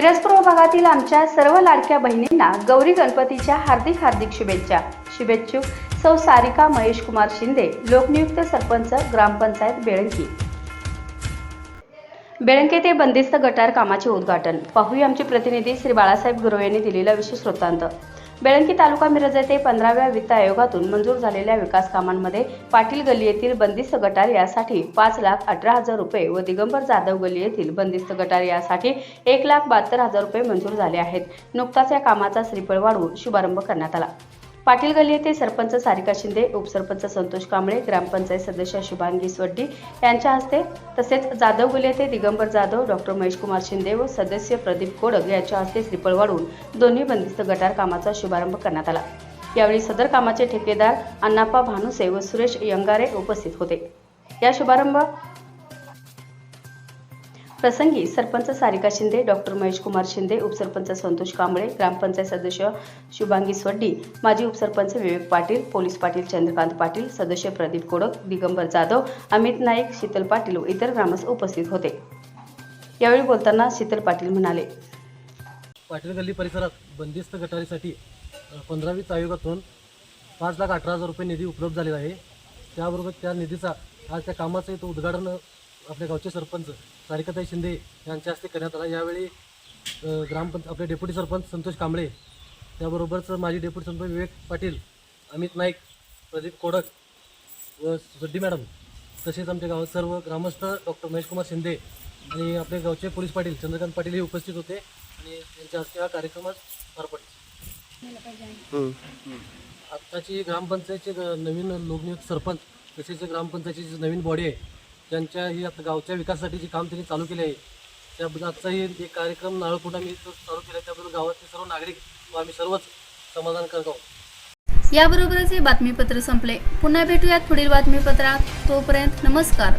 मिरजपूर भागातील आमच्या सर्व लाडक्या बहिणींना गौरी गणपतीच्या हार्दिक हार्दिक शुभेच्छा. शुभेच्छुक सौ सारिका महेश कुमार शिंदे लोकनियुक्त सरपंच ग्रामपंचायत बेळंकी. बेळंके ते बंदिस्त गटार कामाचे उद्घाटन. पाहूया आमचे प्रतिनिधी श्री बाळासाहेब गुरव यांनी दिलेला विशेष वृत्तांत. बेळंकी तालुका मिरज येथे पंधराव्या वित्त आयोगातून मंजूर झालेल्या विकास कामांमध्ये पाटील गल्ली येथील बंदिस्त गटार यासाठी पाच लाख अठरा हजार रुपये व दिगंबर जाधव गल्ली येथील बंदिस्त गटार यासाठी एक लाख बहात्तर हजार रुपये मंजूर झाले आहेत. नुकताच या कामाचा श्रीफळ वाढवून शुभारंभ करण्यात आला. पाटील गल्ली येथे सरपंच सारिका शिंदे उपसरपंच संतोष कांबळे ग्रामपंचायत सदस्य शुभांगी स्वड्डी यांच्या हस्ते तसेच जाधव गल्ली येथे दिगंबर जाधव डॉक्टर महेशकुमार शिंदे व सदस्य प्रदीप कोडक यांच्या हस्ते श्रीफळ वाढून दोन्ही बंदिस्त गटार कामाचा शुभारंभ करण्यात आला. यावेळी सदर कामाचे ठेकेदार अण्णाप्पा भानुसे व सुरेश यंगारे उपस्थित होते. या शुभारंभ प्रसंगी सरपंच सारिका शिंदे डॉक्टर महेश कुमार शिंदे उपसरपंच संतोष कांबळे ग्रामपंचायत सदस्य शुभांगी स्वड्डी माजी उपसरपंच विवेक पाटील पोलीस पाटील चंद्रकांत पाटील सदस्य प्रदीप कोडक दिगंबर जाधव अमित नाईक शीतल पाटील व इतर ग्रामस्थ उपस्थित होते. यावेळी बोलताना शीतल पाटील म्हणाले पाटील गल्ली परिसरात बंदिस्त गटारीसाठी पंधरावीस आयोगातून पाच लाख अठरा हजार रुपये निधी उपलब्ध झालेला आहे. त्याबरोबर त्या निधीचा आज त्या कामाचं इथं उद्घाटन आपल्या गावचे सरपंच सारिकाताई शिंदे यांच्या हस्ते करण्यात आला. यावेळी ग्रामपंच आपले डेप्युटी सरपंच संतोष कांबळे त्याबरोबरच माजी डेप्युटी सरपंच विवेक पाटील अमित नाईक प्रदीप कोडक व सुड्डी मॅडम तसेच आमच्या गावात सर्व ग्रामस्थ डॉक्टर महेशकुमार शिंदे आणि आपले गावचे पोलीस पाटील चंद्रकांत पाटील हे उपस्थित होते आणि त्यांच्या हस्ते हा कार्यक्रमात पार पडला. आत्ताची ग्रामपंचायतचे नवीन लोकनियुक्त सरपंच तसेच ग्रामपंचायतीची नवीन बॉडी आहे ज्यांच्या ही आता गावच्या विकासासाठी जे काम त्यांनी चालू केले आहे त्याबद्दल आजचाही एक कार्यक्रम नारळपुटा मी चालू केला आहे त्याबद्दल गावातले सर्व नागरिक व आम्ही सर्वच समाधान करत आहोत. याबरोबरच हे बातमीपत्र संपले पुन्हा भेटूयात पुढील बातमीपत्रात. तोपर्यंत नमस्कार.